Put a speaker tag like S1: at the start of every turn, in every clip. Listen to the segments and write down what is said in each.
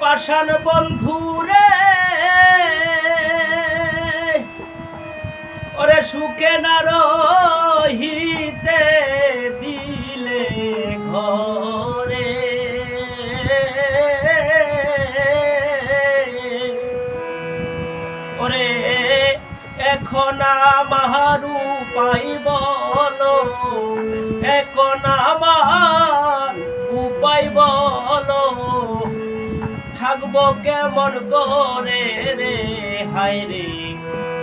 S1: পাষাণ বন্ধু রে। ওরে সুখে না রহিতে দিলে ঘরে। ওরে এখন আমারু পাই বলো, এখন আমার উপায় বলো। থাকব কেমন করে রে? হায় রে,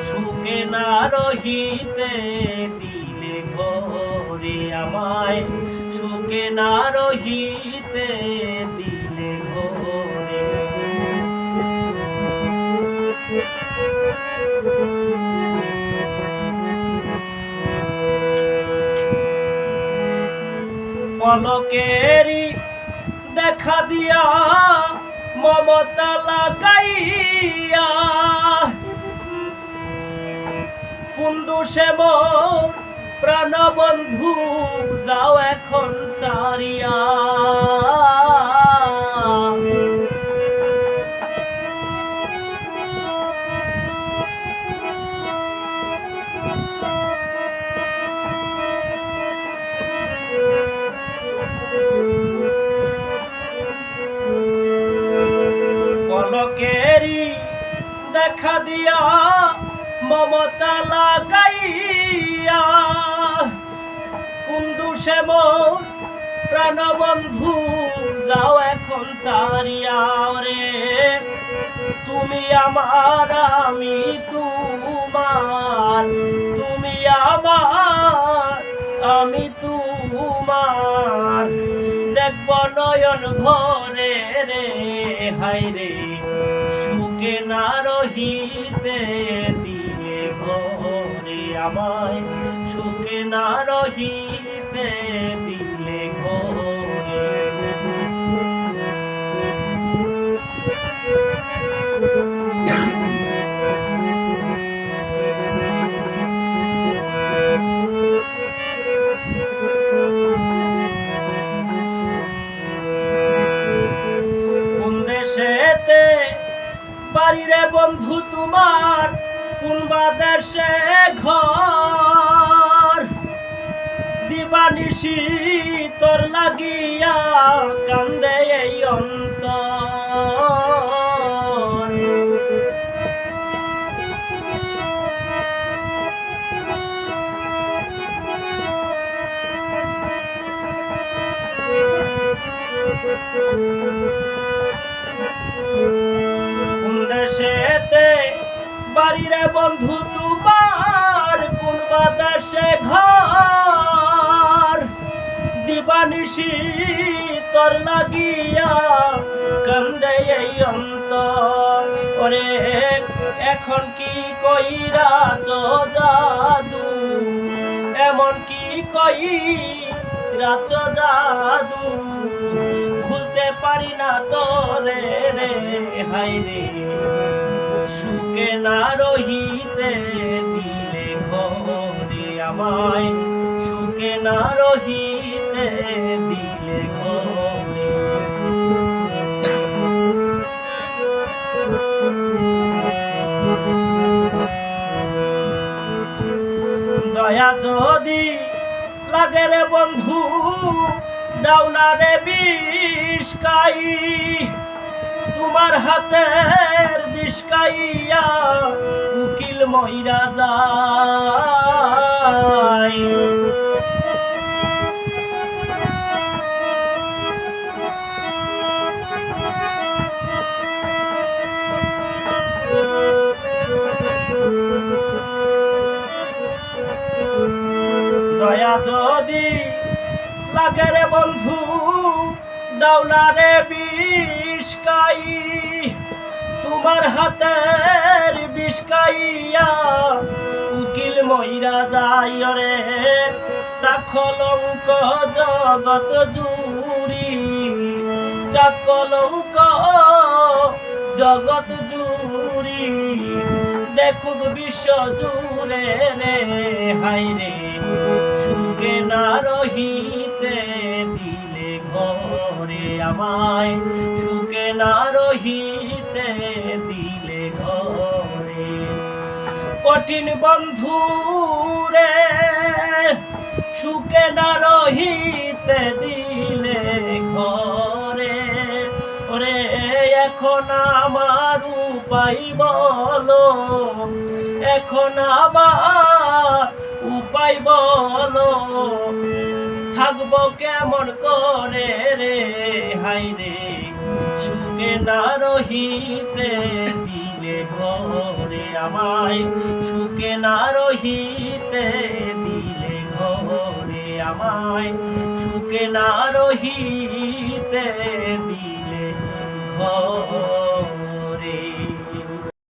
S1: সুখে না রহিতে দিলে ঘরে আমায়। সুখে না রহিতে দিলে ঘরে পলকেরি দেখা দিয়া মমতা লাগাইয়া। কুন্দু সেব প্রাণবন্ধু যাও এখন সারিয়া। মমতা লাগাইয়া কুন্দু সেব প্রাণবন্ধু যাও এখন সারিয়া রে। তুমি আমার, আমি তোমার। তুমি আমার, আমি তোমার। দেখব নয়ন ভরে রে হাই রে, সুখে না রহিতে আমায় সুখে না রহিতে দিলে বাড়িরে বন্ধু তোমার কোন বা দেশে ঘর? দিবানিশি তোর লাগিয়া কান্দে এই অন্তর। কোন বন্ধু তোমার, কোন বা দেশে ঘর। দিবানিশি তোর লাগিয়া কান্দে এই অন্তর। ওরে, এখন কি কইরা জাদু? এমন কি কই রাচ জাদু? ভুলতে পারি না তোরে রে হাই রে। সুখে না দিলে ঘরে আমায়। সুখে না দিলে ঘরে। দয়া যদি লাগে রে বন্ধু, দাও না রে বিষকাই তোমার হাতের বিষকাইয়া উকিল মইরা যায়। দয়া যদি লাগে রে বন্ধু দাওনা রে বিষকাই তোমার হাতের বিষকাইয়া উকিল মইরা যাই রে তা কলঙ্ক জগত জুড়ি। যা কলঙ্ক জগত জুড়ি। দেখুক বিশ্ব জুড়ে রে হাই রে, সুখে না রহিতে দিলে ঘরে আমায়। সুখে না রহিতে রহিতে দিলে ঘরে। কঠিন বন্ধু রে সুখে না রহিতে দিলে ঘরে। ওরে, এখন আমার উপায় বলো, এখন আবার উপায় বলো। থাকব কেমন করে রে হাই রে। সুখে না রহিতে দিলে ঘরে আমায় সুখে না রহিতে দিলে ঘরে আমায় সুখে না রহিতে দিলে ঘরে